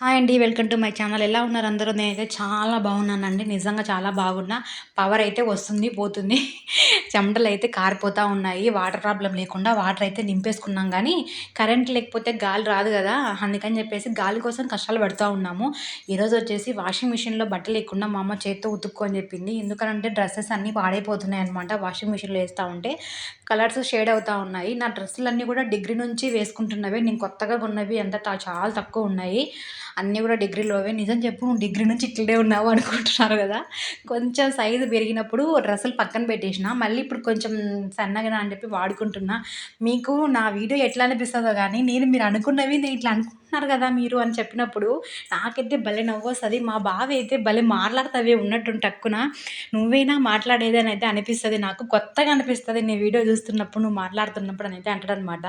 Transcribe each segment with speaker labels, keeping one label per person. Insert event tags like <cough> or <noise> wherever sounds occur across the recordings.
Speaker 1: Hi అండి welcome to my channel. ఎలా ఉన్నారు అందరూ? నేనైతే చాలా బాగున్నానండి. నిజంగా చాలా బాగున్నా. పవర్ అయితే వస్తుంది పోతుంది. <laughs> చెమటలు అయితే కారిపోతూ ఉన్నాయి. వాటర్ ప్రాబ్లం లేకుండా వాటర్ అయితే నింపేసుకున్నాం కానీ కరెంట్ లేకపోతే గాలి రాదు కదా. అందుకని చెప్పేసి గాలి కోసం కష్టాలు పడుతూ ఉన్నాము. ఈరోజు వచ్చేసి వాషింగ్ మిషన్లో బట్టలు లేకుండా మా అమ్మ చేత్తో ఉతుక్కొని చెప్పింది. ఎందుకంటే డ్రెస్సెస్ అన్నీ పాడైపోతున్నాయి అనమాట వాషింగ్ మిషన్లో వేస్తూ ఉంటే. కలర్స్ షేడ్ అవుతూ ఉన్నాయి. నా డ్రెస్సులు అన్నీ కూడా డిగ్రీ నుంచి వేసుకుంటున్నవి. నేను కొత్తగా కొన్నవి అంతా చాలా తక్కువ ఉన్నాయి. అన్నీ కూడా డిగ్రీలోవే నిజం చెప్పు నువ్వు డిగ్రీ నుంచి ఇట్లనే ఉన్నావు అనుకుంటున్నారు కదా. కొంచెం సైజు పెరిగినప్పుడు డ్రెస్సులు పక్కన పెట్టేసిన మళ్ళీ ఇప్పుడు కొంచెం సన్నగా అని చెప్పి వాడుకుంటున్నా. మీకు నా వీడియో ఎట్లా అనిపిస్తుందో కానీ నేను మీరు అనుకున్నవి నేను ఇట్లా అనుకు అంటున్నారు కదా మీరు అని చెప్పినప్పుడు నాకైతే భలే నవ్వు వస్తుంది మా బావ అయితే భలే మాట్లాడుతావే ఉన్నట్టు టక్కున. నువ్వైనా అని అయితే అనిపిస్తుంది నాకు. కొత్తగా అనిపిస్తుంది నేను వీడియో చూస్తున్నప్పుడు నువ్వు మాట్లాడుతున్నప్పుడు అని అయితే అంటాడనమాట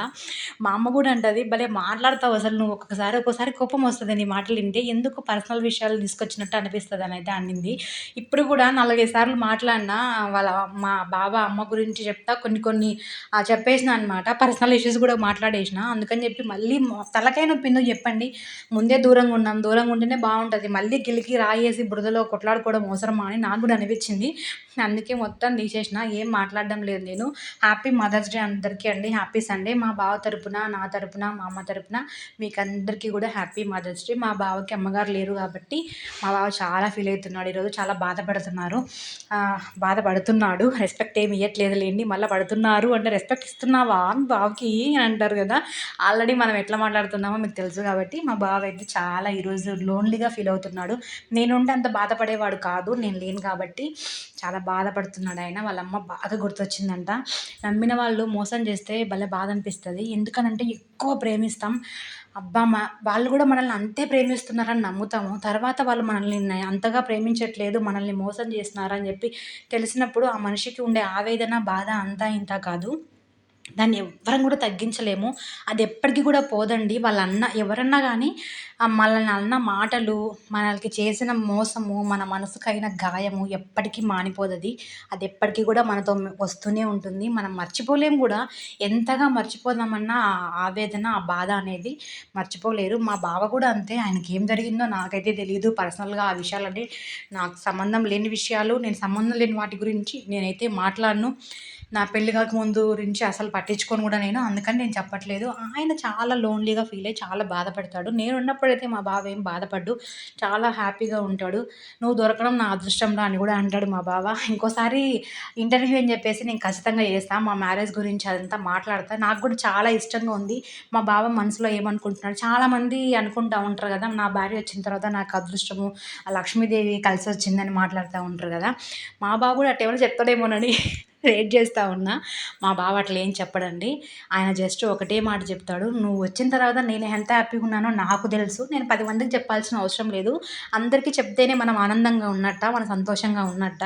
Speaker 1: మా అమ్మ కూడా అంటది భలే మాట్లాడతావు అసలు నువ్వు ఒక్కొక్కసారి ఒక్కోసారి కోపం వస్తుంది నీ మాటలు వింటే. ఎందుకు పర్సనల్ విషయాలు తీసుకొచ్చినట్టు అనిపిస్తుంది అని అయితే అనింది. ఇప్పుడు కూడా నాలుగైదు సార్లు మాట్లాడినా వాళ్ళ మా బావ అమ్మ గురించి చెప్తా కొన్ని కొన్ని చెప్పేసిన అనమాట పర్సనల్ ఇష్యూస్ కూడా మాట్లాడేసిన. అందుకని చెప్పి మళ్ళీ తలకైన నొప్పి చెప్పండి. ముందే దూరంగా ఉన్నాం. దూరంగా ఉంటేనే బాగుంటుంది. మళ్ళీ గిలికి రాయేసి బురదలో కొట్లాడుకోవడం అవసరమా అని నాకు కూడా అనిపించింది. అందుకే మొత్తం తీసేసిన. ఏం మాట్లాడడం లేదు నేను. హ్యాపీ మదర్స్ డే అందరికీ అండి. Happy Sunday. మా బావ తరపున నా తరపున మా అమ్మ తరపున మీకు అందరికీ కూడా హ్యాపీ మదర్స్ డే. మా బావకి అమ్మగారు లేరు కాబట్టి మా బావ చాలా ఫీల్ అవుతున్నాడు. ఈరోజు చాలా బాధపడుతున్నారు. బాధపడుతున్నాడు. రెస్పెక్ట్ ఏమి ఇవ్వట్లేదు లేండి. మళ్ళీ పడుతున్నారు అంటే రెస్పెక్ట్ ఇస్తున్నావా బావకి అని అంటారు కదా. ఆల్రెడీ మనం ఎట్లా మాట్లాడుతున్నామో మీకు తెలుసు. కాబట్టి మా బావ అయితే చాలా ఈరోజు లోన్లీగా ఫీల్ అవుతున్నాడు. నేనుంటే అంత బాధపడేవాడు కాదు నేను లేను కాబట్టి చాలా బాధపడుతున్నాడు ఆయన. వాళ్ళ అమ్మ బాగా గుర్తొచ్చిందంట. నమ్మిన వాళ్ళు మోసం చేస్తే భలే బాధ అనిపిస్తుంది. ఎందుకనంటే ఎక్కువ ప్రేమిస్తాం. అబ్బా మా వాళ్ళు కూడా మనల్ని అంతే ప్రేమిస్తున్నారని నమ్ముతాము. తర్వాత వాళ్ళు మనల్ని అంతగా ప్రేమించట్లేదు మనల్ని మోసం చేస్తున్నారని చెప్పి తెలిసినప్పుడు ఆ మనిషికి ఉండే ఆవేదన బాధ అంతా ఇంత కాదు. దాన్ని ఎవ్వరం కూడా తగ్గించలేము. అది ఎప్పటికీ కూడా పోదండి. వాళ్ళ అన్న ఎవరన్నా కానీ మనల్ని అన్న మాటలు మనకి చేసిన మోసము మన మనసుకైన గాయము ఎప్పటికీ మానిపోదది. అది ఎప్పటికీ కూడా మనతో వస్తూనే ఉంటుంది. మనం మర్చిపోలేము కూడా. ఎంతగా మర్చిపోదామన్నా ఆ ఆవేదన ఆ బాధ అనేది మర్చిపోలేరు. మా బావ కూడా అంతే. ఆయనకి ఏం జరిగిందో నాకైతే తెలియదు పర్సనల్గా ఆ విషయాలంటే నాకు సంబంధం లేని విషయాలు నేను సంబంధం లేని వాటి గురించి నేనైతే మాట్లాడను. నా పెళ్ళి కాకముందు గురించి అసలు పట్టించుకొని కూడా నేను. అందుకని నేను చెప్పట్లేదు. ఆయన చాలా లోన్లీగా ఫీల్ అయ్యి చాలా బాధపడతాడు. నేను ఉన్నప్పుడు ఉన్నప్పుడైతే మా బావ ఏం బాధపడ్డు చాలా హ్యాపీగా ఉంటాడు. నువ్వు దొరకడం నా అదృష్టంలో అని కూడా అంటాడు మా బావ. ఇంకోసారి ఇంటర్వ్యూ అని చెప్పేసి నేను ఖచ్చితంగా చేస్తాను మా మ్యారేజ్ గురించి అదంతా మాట్లాడతా. నాకు కూడా చాలా ఇష్టంగా ఉంది. మా బావ మనసులో ఏమనుకుంటున్నాడు చాలామంది అనుకుంటా ఉంటారు కదా నా భార్య వచ్చిన తర్వాత నాకు అదృష్టము లక్ష్మీదేవి కలిసి వచ్చిందని మాట్లాడుతూ ఉంటారు కదా. మా బావ కూడా అట్టేమైనా చెప్తాడేమోనని. వెయిట్ చేస్తూ ఉన్నా. మా బావ అట్లా ఏం చెప్పడండి. ఆయన జస్ట్ ఒకటే మాట చెప్తాడు. నువ్వు వచ్చిన తర్వాత నేను ఎంత హ్యాపీగా ఉన్నానో నాకు తెలుసు. నేను పది మందికి చెప్పాల్సిన అవసరం లేదు. అందరికీ చెప్తేనే మనం ఆనందంగా ఉన్నట్ట మనం సంతోషంగా ఉన్నట్ట.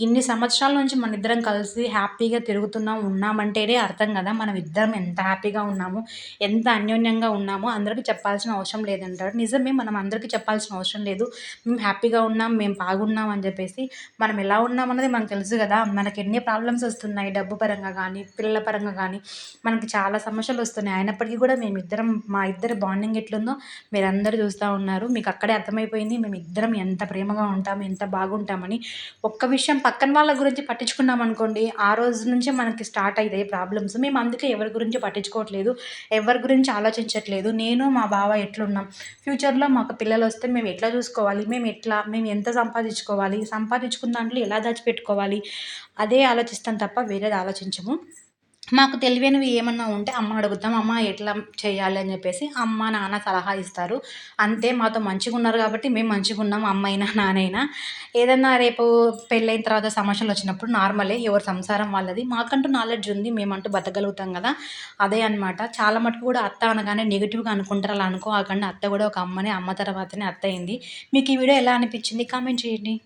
Speaker 1: ఇన్ని సంవత్సరాల నుంచి మన ఇద్దరం కలిసి హ్యాపీగా తిరుగుతున్నాం ఉన్నామంటేనే అర్థం కదా. మనం ఇద్దరం ఎంత హ్యాపీగా ఉన్నాము ఎంత అన్యోన్యంగా ఉన్నామో అందరికీ చెప్పాల్సిన అవసరం లేదంటాడు. నిజమే మనం అందరికీ చెప్పాల్సిన అవసరం లేదు. మేము హ్యాపీగా ఉన్నాం మేము బాగున్నాం అని చెప్పేసి మనం ఎలా ఉన్నాం అన్నది మనకు తెలుసు కదా. మనకి ఎన్ని ప్రాబ్లమ్స్ ప్రాబ్లమ్స్ వస్తున్నాయి. డబ్బు పరంగా కానీ పిల్లల పరంగా కానీ మనకి చాలా సమస్యలు వస్తున్నాయి. అయినప్పటికీ కూడా మేము ఇద్దరం మా ఇద్దరు బాండింగ్ ఎట్లుందో మీరు అందరూ చూస్తూ ఉన్నారు. మీకు అక్కడే అర్థమైపోయింది. మేము ఇద్దరం ఎంత ప్రేమగా ఉంటాం ఎంత బాగుంటామని. ఒక్క విషయం పక్కన వాళ్ళ గురించి పట్టించుకున్నాం అనుకోండి ఆ రోజు నుంచే మనకి స్టార్ట్ అయ్యాయి ప్రాబ్లమ్స్. మేము అందుకే ఎవరి గురించి పట్టించుకోవట్లేదు ఎవరి గురించి ఆలోచించట్లేదు. నేను మా బావ ఎట్లున్నాం? ఫ్యూచర్లో మాకు పిల్లలు వస్తే మేము ఎట్లా చూసుకోవాలి? మేము ఎట్లా మేము ఎంత సంపాదించుకోవాలి? సంపాదించుకున్న దాంట్లో ఎలా దాచిపెట్టుకోవాలి? అదే ఆలోచిస్తాం. తప్ప వేరేది ఆలోచించము. మాకు తెలివైనవి ఏమన్నా ఉంటే అమ్మ అడుగుతాం అమ్మ ఎట్లా చేయాలి? అని చెప్పేసి అమ్మ నాన్న సలహా ఇస్తారు. అంతే మాతో మంచిగా ఉన్నారు కాబట్టి మేము మంచిగా ఉన్నాం అమ్మైనా నానైనా ఏదన్నా రేపు పెళ్ళైన తర్వాత సమస్యలు వచ్చినప్పుడు నార్మలే ఎవరి సంసారం వాళ్ళది. మాకంటూ నాలెడ్జ్ ఉంది మేమంటూ బతకగలుగుతాం కదా. అదే అనమాట చాలా మటుకు కూడా అత్త అనగానే నెగిటివ్గా అనుకుంటారు అలా అనుకోకండి. అత్త కూడా ఒక అమ్మనే అమ్మ తర్వాతనే అత్త అయింది. మీకు ఈ వీడియో ఎలా అనిపించింది? కామెంట్ చేయండి.